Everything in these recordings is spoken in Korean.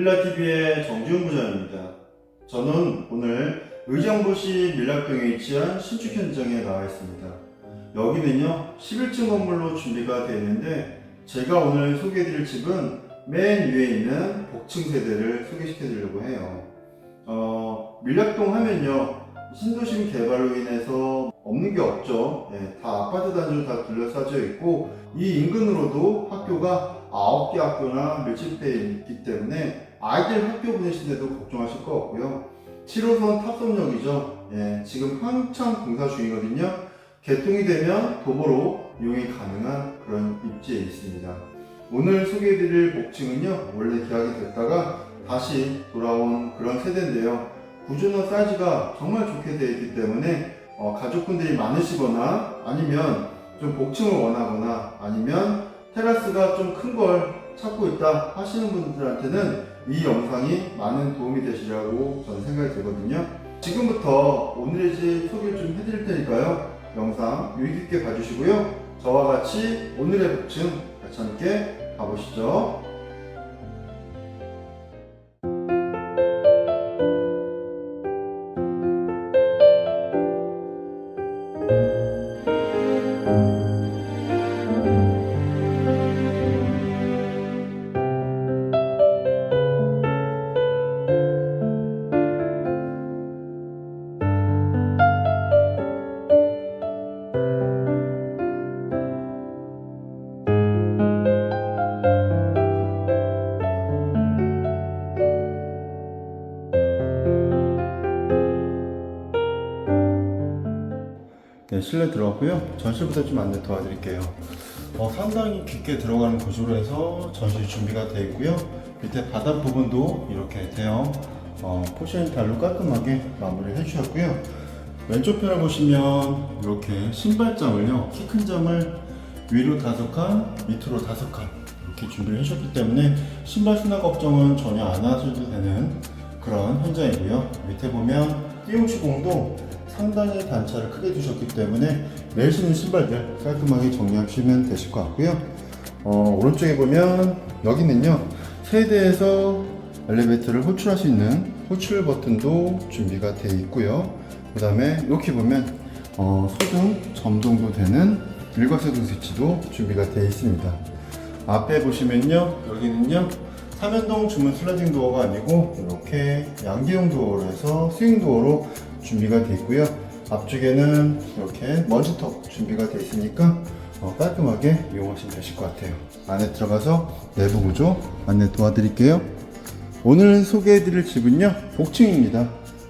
오필라TV의 정지훈 부장입니다. 저는 오늘 의정부시 밀락동에 위치한 신축 현장에 나와 있습니다. 여기는요, 11층 건물로 준비가 되어 있는데, 제가 오늘 소개해드릴 집은 맨 위에 있는 복층 세대를 소개시켜드리려고 해요. 어, 밀락동 하면요, 신도심 개발로 인해서 없는 게 없죠. 예, 다 아파트 단지로 다 둘러싸져 있고, 이 인근으로도 학교가 9개 학교나 밀집되어 있기 때문에 아이들 학교 보내시는데도 걱정하실 거 없고요. 7호선 탑선역이죠. 예, 지금 한창 공사 중이거든요. 개통이 되면 도보로 이용이 가능한 그런 입지에 있습니다. 오늘 소개해드릴 복층은요, 원래 계약이 됐다가 다시 돌아온 그런 세대인데요. 구조나 사이즈가 정말 좋게 되어 있기 때문에 어, 가족분들이 많으시거나 아니면 좀 복층을 원하거나 아니면 테라스가 좀 큰 걸 찾고 있다 하시는 분들한테는 이 영상이 많은 도움이 되시라고 저는 생각이 들거든요. 지금부터 오늘의 집 소개를 좀 해드릴 테니까요. 영상 유의 깊게 봐주시고요. 저와 같이 오늘의 복층 같이 함께 가보시죠. 네, 실내 들어갔고요. 전실부터 좀 안내 도와드릴게요. 어, 상당히 깊게 들어가는 구조로 해서 전실 준비가 되어 있고요. 밑에 바닥 부분도 이렇게 대형 어, 포션 달로 깔끔하게 마무리를 해주셨고요. 왼쪽 편을 보시면 이렇게 신발장을요, 키큰 장을 위로 다섯 칸, 밑으로 다섯 칸 이렇게 준비를 해주셨기 때문에 신발 수납 걱정은 전혀 안 하셔도 되는 그런 현장이고요. 밑에 보면 띄움 시공도 상당히 단차를 크게 두셨기 때문에 매일 신는 신발들 깔끔하게 정리하시면 되실 것 같고요. 어, 오른쪽에 보면 여기는요 세대에서 엘리베이터를 호출할 수 있는 호출 버튼도 준비가 되어 있고요. 그 다음에 이렇게 보면 어, 소등 점등도 되는 일괄소등 스위치도 준비가 되어 있습니다. 앞에 보시면요 여기는요 삼연동 주문 슬라이딩 도어가 아니고 이렇게 양기용 도어로 해서 스윙 도어로 준비가 되어 있고요. 앞쪽에는 이렇게 먼지턱 준비가 되어 있으니까 어, 깔끔하게 이용하시면 되실 것 같아요. 안에 들어가서 내부 구조 안내 도와드릴게요. 오늘 소개해드릴 집은요 복층입니다.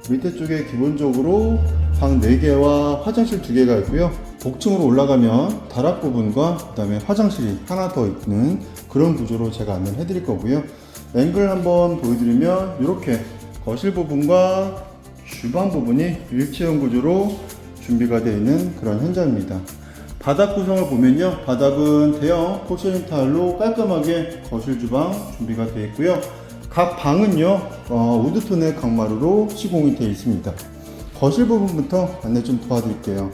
밑에 쪽에 기본적으로 방 4개와 화장실 2개가 있고요. 복층으로 올라가면 다락 부분과 그 다음에 화장실이 하나 더 있는 그런 구조로 제가 안내를 해드릴 거고요. 앵글 한번 보여드리면 이렇게 거실 부분과 주방 부분이 일체형 구조로 준비가 되어 있는 그런 현장입니다. 바닥 구성을 보면요. 바닥은 대형 포르셀린 타일로 깔끔하게 거실 주방 준비가 되어 있고요. 각 방은요, 어, 우드톤의 강마루로 시공이 되어 있습니다. 거실 부분부터 안내 좀 도와드릴게요.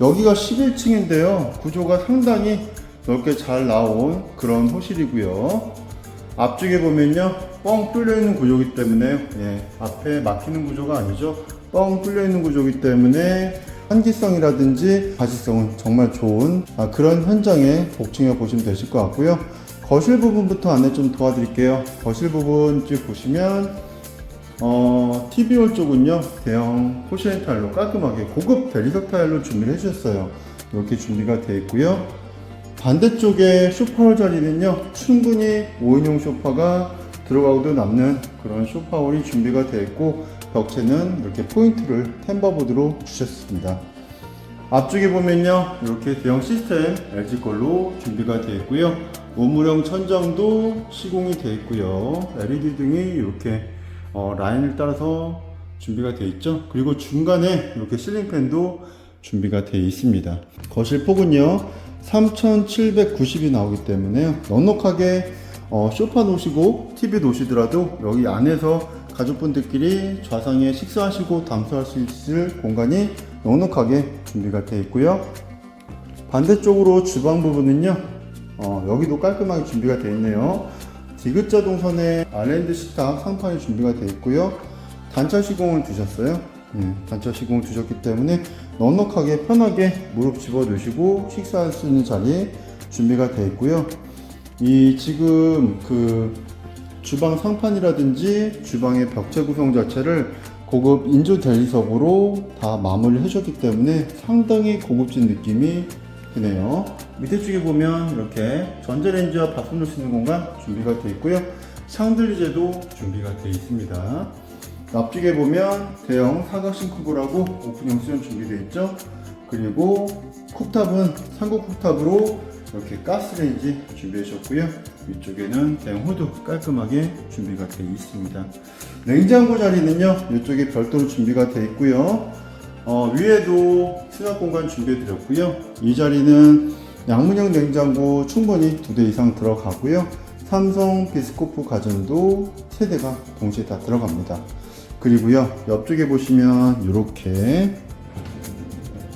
여기가 11층인데요. 구조가 상당히 넓게 잘 나온 그런 호실이고요. 앞쪽에 보면요, 뻥 뚫려 있는 구조이기 때문에 예, 앞에 막히는 구조가 아니죠. 뻥 뚫려 있는 구조이기 때문에 환기성이라든지 가시성은 정말 좋은 아, 그런 현장의 복층이라 보시면 되실 것 같고요. 거실 부분부터 안내 좀 도와드릴게요. 거실 부분 쭉 보시면 어, TV홀 쪽은요 대형 포시엔 타일로 깔끔하게 고급 대리석 타일로 준비를 해주셨어요. 이렇게 준비가 되어 있고요. 반대쪽에 소파홀 자리는요 충분히 5인용 소파가 들어가고도 남는 그런 소파홀이 준비가 되어 있고 벽체는 이렇게 포인트를 템버보드로 주셨습니다. 앞쪽에 보면요 이렇게 대형 시스템 LG 걸로 준비가 되어 있고요. 우물형 천장도 시공이 되어 있고요. LED 등이 이렇게 어, 라인을 따라서 준비가 되어 있죠. 그리고 중간에 이렇게 실링팬도 준비가 되어 있습니다. 거실 폭은요 3790이 나오기 때문에 넉넉하게 어, 소파 놓으시고 TV 놓으시더라도 여기 안에서 가족분들끼리 좌상에 식사하시고 담소할 수 있을 공간이 넉넉하게 준비가 되어 있고요. 반대쪽으로 주방 부분은요, 어, 여기도 깔끔하게 준비가 되어 있네요. 디귿자 동선에 아일랜드 식탁 상판이 준비가 되어 있고요. 단차 시공을 두셨어요. 예, 단차 시공을 두셨기 때문에 넉넉하게 편하게 무릎 집어 넣으시고 식사할 수 있는 자리 준비가 되어 있고요. 이 지금 그 주방 상판이라든지 주방의 벽체 구성 자체를 고급 인조 대리석으로 다 마무리를 해줬기 때문에 상당히 고급진 느낌이 드네요. 밑에 쪽에 보면 이렇게 전자레인지와 밥솥 넣을 수 있는 공간 준비가 되어 있고요. 샹들리제도 준비가 되어 있습니다. 앞쪽에 보면 대형 사각신 쿠브라고 오픈형 수전 준비되어 있죠. 그리고 쿡탑은 상고 쿡탑으로 이렇게 가스레인지 준비해 주셨고요. 위쪽에는 대형 호두 깔끔하게 준비가 되어 있습니다. 냉장고 자리는요, 이쪽에 별도로 준비가 되어 있고요. 어, 위에도 수납 공간 준비해 드렸고요. 이 자리는 양문형 냉장고 충분히 두 대 이상 들어가고요. 삼성 비스코프 가전도 세 대가 동시에 다 들어갑니다. 그리고요, 옆쪽에 보시면 이렇게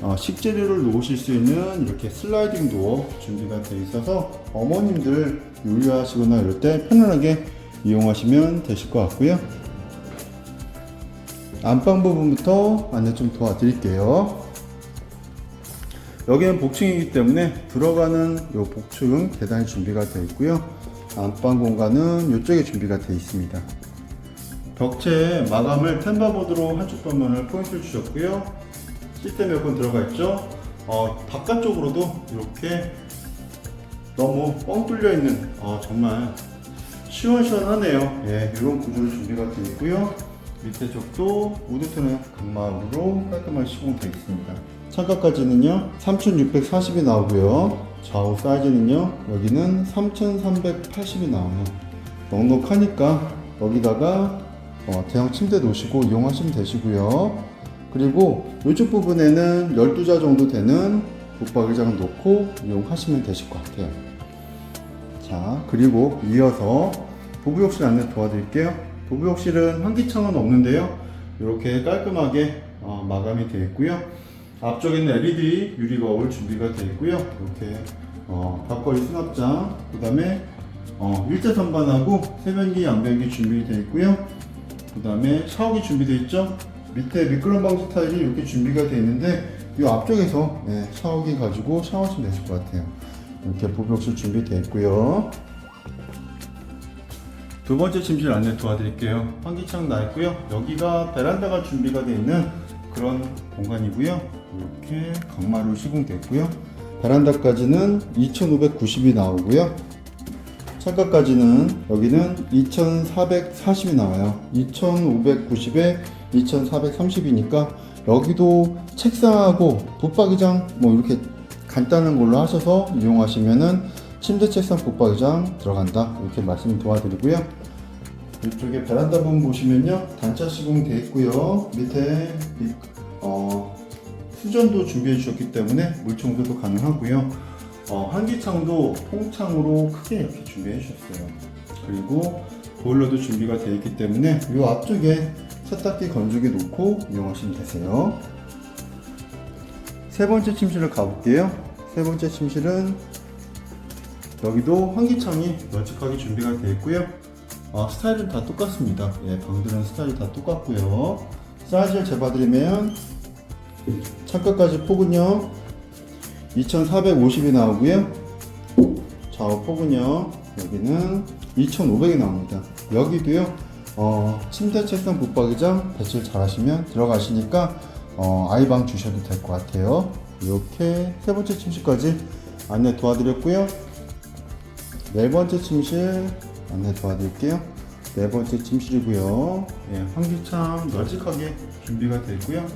어, 식재료를 놓으실 수 있는 이렇게 슬라이딩 도어 준비가 되어 있어서 어머님들 요리하시거나 이럴 때 편안하게 이용하시면 되실 것 같고요. 안방 부분부터 안내 좀 도와드릴게요. 여기는 복층이기 때문에 들어가는 요 복층 계단이 준비가 되어 있고요. 안방 공간은 이쪽에 준비가 되어 있습니다. 벽체 마감을 템바보드로 한쪽 방면을 포인트를 주셨고요. 시스템 에어컨 들어가 있죠. 어, 바깥쪽으로도 이렇게 너무 뻥 뚫려 있는 어, 정말 시원시원하네요. 예, 이런 구조로 준비가 되어 있고요. 밑에 쪽도 우드톤의 강마루로 깔끔하게 시공되어 있습니다. 창가까지는요 3640이 나오고요. 좌우 사이즈는요 여기는 3380이 나와요. 넉넉하니까 여기다가 어, 대형 침대 놓으시고 이용하시면 되시고요. 그리고 이쪽 부분에는 12자 정도 되는 붙박이장 놓고 이용하시면 되실 것 같아요. 자, 그리고 이어서 부부욕실 안내 도와드릴게요. 부부욕실은 환기창은 없는데요. 이렇게 깔끔하게 어, 마감이 되어 있고요. 앞쪽에는 LED 유리 거울 준비가 되어 있고요. 이렇게 어, 밥거리 수납장, 그 다음에 어, 일자 선반하고 세변기, 양변기 준비되어 있고요. 그 다음에 샤워기 준비되어 있죠. 밑에 미끄럼 방지 타일이 이렇게 준비가 되어 있는데 이 앞쪽에서 네, 샤워기 가지고 샤워하시면 되실 것 같아요. 이렇게 부부욕실 준비되어 있고요. 두 번째 침실 안내 도와드릴게요. 환기창 나 있고요. 여기가 베란다가 준비가 되어 있는 그런 공간이고요. 이렇게 강마루 시공됐고요. 베란다까지는 2,590이 나오고요. 창가까지는 여기는 2,440이 나와요. 2,590에 2,430이니까 여기도 책상하고 붙박이장 뭐 이렇게 간단한 걸로 하셔서 이용하시면은 침대 책상 붙박이장 들어간다 이렇게 말씀 도와드리고요. 이쪽에 베란다 부분 보시면요 단차 시공 되어 있고요. 밑에 이- 어, 수전도 준비해 주셨기 때문에 물 청소도 가능하고요. 어, 환기창도 통창으로 크게 이렇게 준비해 주셨어요. 그리고 보일러도 준비가 되어 있기 때문에 이 앞쪽에 세탁기 건조기 놓고 이용하시면 되세요. 세 번째 침실을 가볼게요. 세 번째 침실은 여기도 환기창이 널찍하게 준비가 되어 있고요. 아, 스타일은 다 똑같습니다. 예, 방들은 스타일이 다 똑같고요. 사이즈를 재봐드리면 창가까지 폭은요 2450이 나오고요. 좌우 폭은요 여기는 2500이 나옵니다. 여기도요 어, 침대 책상 붙박이장 배치를 잘 하시면 들어가시니까 어, 아이방 주셔도 될 것 같아요. 이렇게 세 번째 침실까지 안내 도와드렸고요. 네 번째 침실 안내 도와드릴게요. 네 번째 침실이고요. 예, 환기창 널찍하게 준비가 되어 있고요.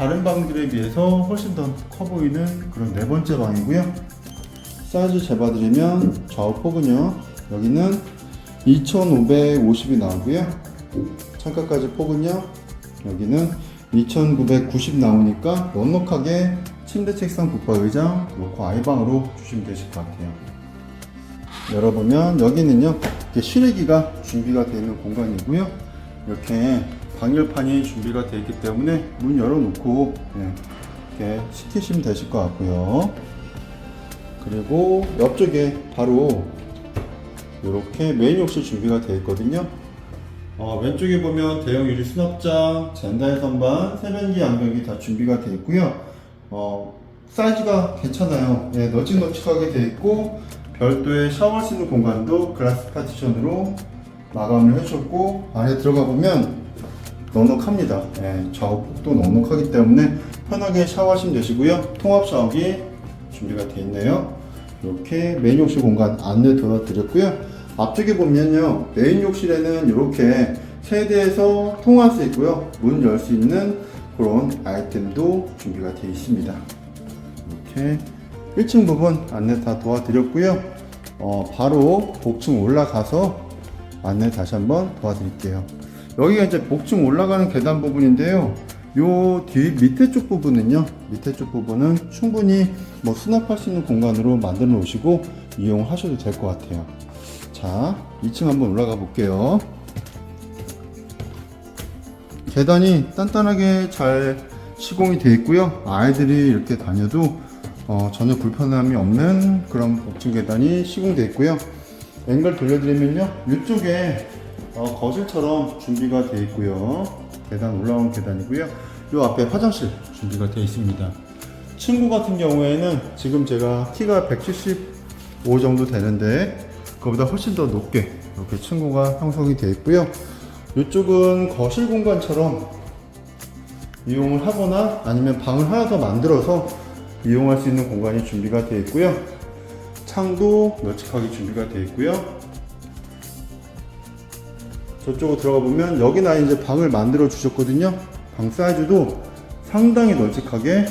다른 방들에 비해서 훨씬 더 커 보이는 그런 네 번째 방이고요. 사이즈 재봐드리면 좌우 폭은요. 여기는 2550이 나오고요. 창가까지 폭은요. 여기는 2990 나오니까 넉넉하게 침대 책상 붙박의장 놓고 아이방으로 주시면 되실 것 같아요. 열어보면 여기는요 이렇게 실외기가 준비가 되어 있는 공간이고요 이렇게 방열판이 준비가 되어 있기 때문에 문 열어놓고 예, 이렇게 식히시면 되실 것 같고요 그리고 옆쪽에 바로 이렇게 메인 욕실 준비가 되어 있거든요. 어, 왼쪽에 보면 대형 유리 수납장, 젠다의 선반, 세면기, 양변기 다 준비가 되어 있고요. 어, 사이즈가 괜찮아요. 예, 널찍널찍하게 되어 있고 별도의 샤워할 수 있는 공간도 글라스 파티션으로 마감을 해줬고 안에 들어가 보면 넉넉합니다. 예, 좌우폭도 넉넉하기 때문에 편하게 샤워하시면 되시고요. 통합 샤워기 준비가 되어 있네요. 이렇게 메인 욕실 공간 안내 도와드렸고요. 앞쪽에 보면요. 메인 욕실에는 이렇게 세대에서 통화할 수 있고요. 문 열 수 있는 그런 아이템도 준비가 되어 있습니다. 이렇게 1층 부분 안내 다 도와드렸고요. 어, 바로 복층 올라가서 안내 다시 한번 도와드릴게요. 여기가 이제 복층 올라가는 계단 부분인데요. 요 뒤 밑에 쪽 부분은요. 밑에 쪽 부분은 충분히 뭐 수납할 수 있는 공간으로 만들어 놓으시고 이용하셔도 될 것 같아요. 자, 2층 한번 올라가 볼게요. 계단이 단단하게 잘 시공이 되어 있고요. 아이들이 이렇게 다녀도 어, 전혀 불편함이 없는 그런 복층 계단이 시공되어 있고요. 앵글 돌려드리면요. 이쪽에 어, 거실처럼 준비가 되어 있고요. 계단 올라오는 계단이고요. 이 앞에 화장실 준비가 되어 있습니다. 친구 같은 경우에는 지금 제가 키가 175 정도 되는데 그보다 훨씬 더 높게 이렇게 친구가 형성이 되어 있고요. 이쪽은 거실 공간처럼 이용을 하거나 아니면 방을 하나 더 만들어서 이용할 수 있는 공간이 준비가 되어 있고요. 창도 널찍하게 준비가 되어 있고요. 저쪽으로 들어가 보면 여기 나 이제 방을 만들어 주셨거든요. 방 사이즈도 상당히 널찍하게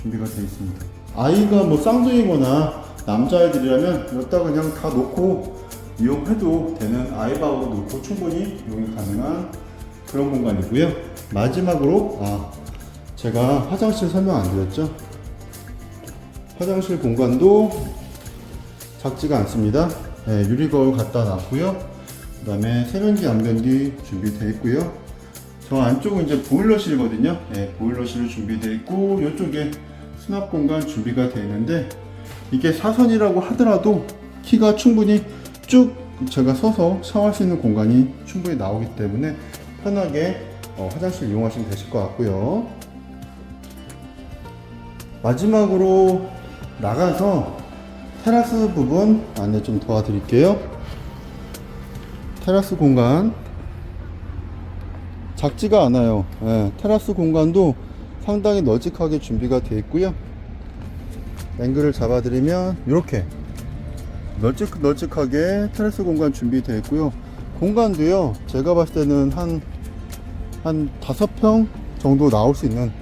준비가 되어 있습니다. 아이가 뭐 쌍둥이거나 남자아이들이라면 여기다 그냥 다 놓고 이용해도 되는 아이방으로 놓고 충분히 이용이 가능한 그런 공간이고요. 마지막으로 아 제가 화장실 설명 안 드렸죠? 화장실 공간도 작지가 않습니다. 네, 유리 거울 갖다 놨고요. 그 다음에 세면기, 안변기 준비되어 있고요. 저 안쪽은 이제 보일러실이거든요. 네, 보일러실 준비되어 있고 이쪽에 수납 공간 준비가 되어 있는데 이게 사선이라고 하더라도 키가 충분히 쭉 제가 서서 샤워할 수 있는 공간이 충분히 나오기 때문에 편하게 어, 화장실 이용하시면 되실 것 같고요. 마지막으로 나가서 테라스 부분 안내 좀 도와드릴게요. 테라스 공간 작지가 않아요. 예, 테라스 공간도 상당히 널찍하게 준비가 되어 있고요. 앵글을 잡아드리면 이렇게 널찍 널찍하게 테라스 공간 준비되어 있고요. 공간도요. 제가 봤을 때는 한한 다섯 평 정도 나올 수 있는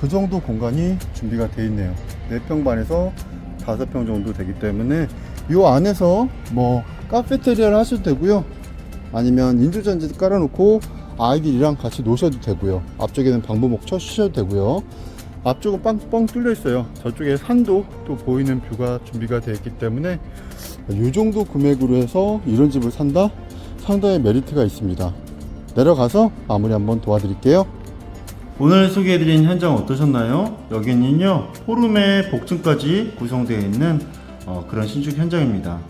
그 정도 공간이 준비가 되어 있네요. 4평 반에서 5평 정도 되기 때문에 이 안에서 뭐 카페테리아를 하셔도 되고요. 아니면 인조전지 깔아놓고 아이들이랑 같이 노셔도 되고요. 앞쪽에는 방부목 쳐주셔도 되고요. 앞쪽은 빵뻥 뚫려 있어요. 저쪽에 산도 또 보이는 뷰가 준비가 되어 있기 때문에 이 정도 금액으로 해서 이런 집을 산다? 상당히 메리트가 있습니다. 내려가서 마무리 한번 도와드릴게요. 오늘 소개해드린 현장 어떠셨나요? 여기는요 포룸의 복층까지 구성되어 있는 어, 그런 신축 현장입니다.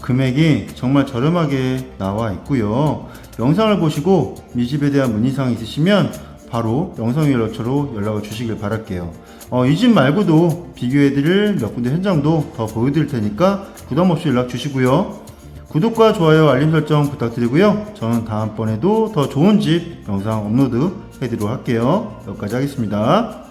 금액이 정말 저렴하게 나와 있고요. 영상을 보시고 이 집에 대한 문의사항 있으시면 바로 영상 연락처로 연락을 주시길 바랄게요. 어, 이 집 말고도 비교해드릴 몇 군데 현장도 더 보여드릴 테니까 부담 없이 연락 주시고요. 구독과 좋아요, 알림 설정 부탁드리고요. 저는 다음번에도 더 좋은 집 영상 업로드 해드리도록 할게요. 여기까지 하겠습니다.